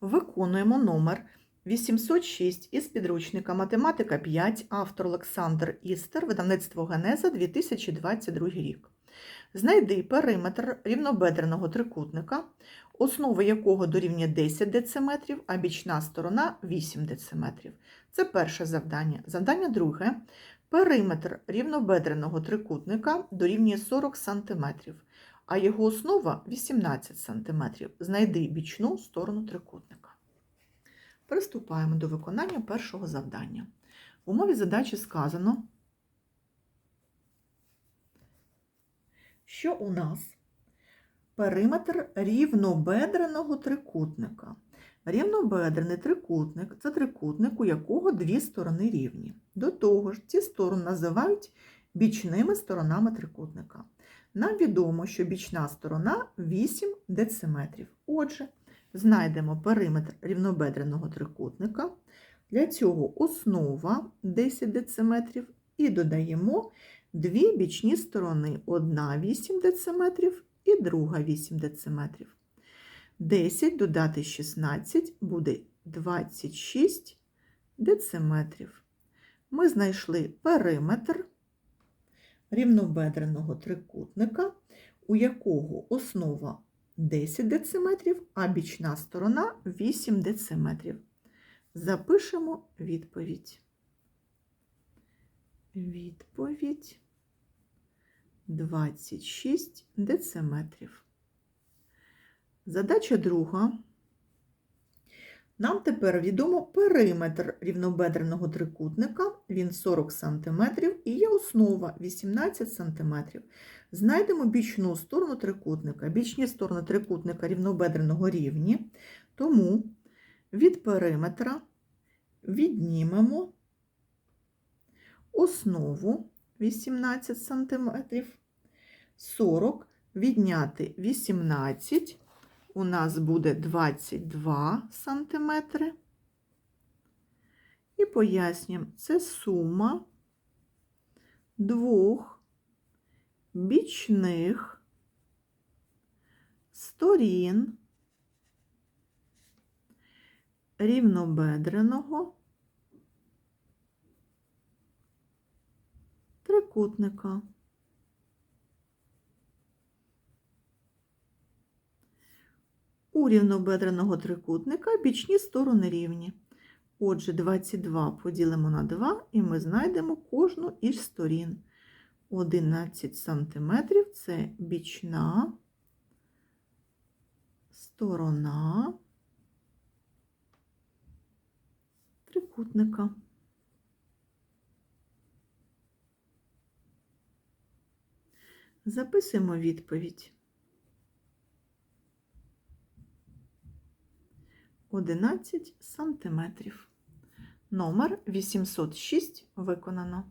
Виконуємо номер 806 із підручника Математика 5, автор Олександр Істер, видавництво Генеза 2022 рік. Знайди периметр рівнобедреного трикутника, основа якого дорівнює 10 дециметрів, а бічна сторона 8 дециметрів. Це перше завдання. Завдання друге. Периметр рівнобедреного трикутника дорівнює 40 см, а його основа 18 см. Знайди бічну сторону трикутника. Приступаємо до виконання першого завдання. В умові задачі сказано, що у нас периметр рівнобедреного трикутника. Рівнобедрений трикутник це трикутник, у якого дві сторони рівні. До того ж, ці сторони називають бічними сторонами трикутника. Нам відомо, що бічна сторона 8 дециметрів. Отже, знайдемо периметр рівнобедреного трикутника. Для цього основа 10 дециметрів і додаємо дві бічні сторони. Одна 8 дециметрів і друга 8 дециметрів. 10 додати 16 буде 26 дециметрів. Ми знайшли периметр рівнобедреного трикутника, у якого основа 10 дециметрів, а бічна сторона 8 дециметрів. Запишемо відповідь. Відповідь 26 дециметрів. Задача друга. Нам тепер відомо периметр рівнобедреного трикутника, він 40 см і є основа 18 см. Знайдемо бічну сторону трикутника. Бічні сторони трикутника рівнобедреного рівні, тому від периметра віднімемо основу 18 см, 40 відняти 18 у нас буде 22 сантиметри. І пояснюємо, це сума двох бічних сторін рівнобедреного трикутника. Рівнобедреного трикутника бічні сторони рівні. Отже, 22 поділимо на 2 і ми знайдемо кожну із сторін. 11 см це бічна сторона трикутника. Записуємо відповідь. 11 сантиметрів. Номер 806 виконано.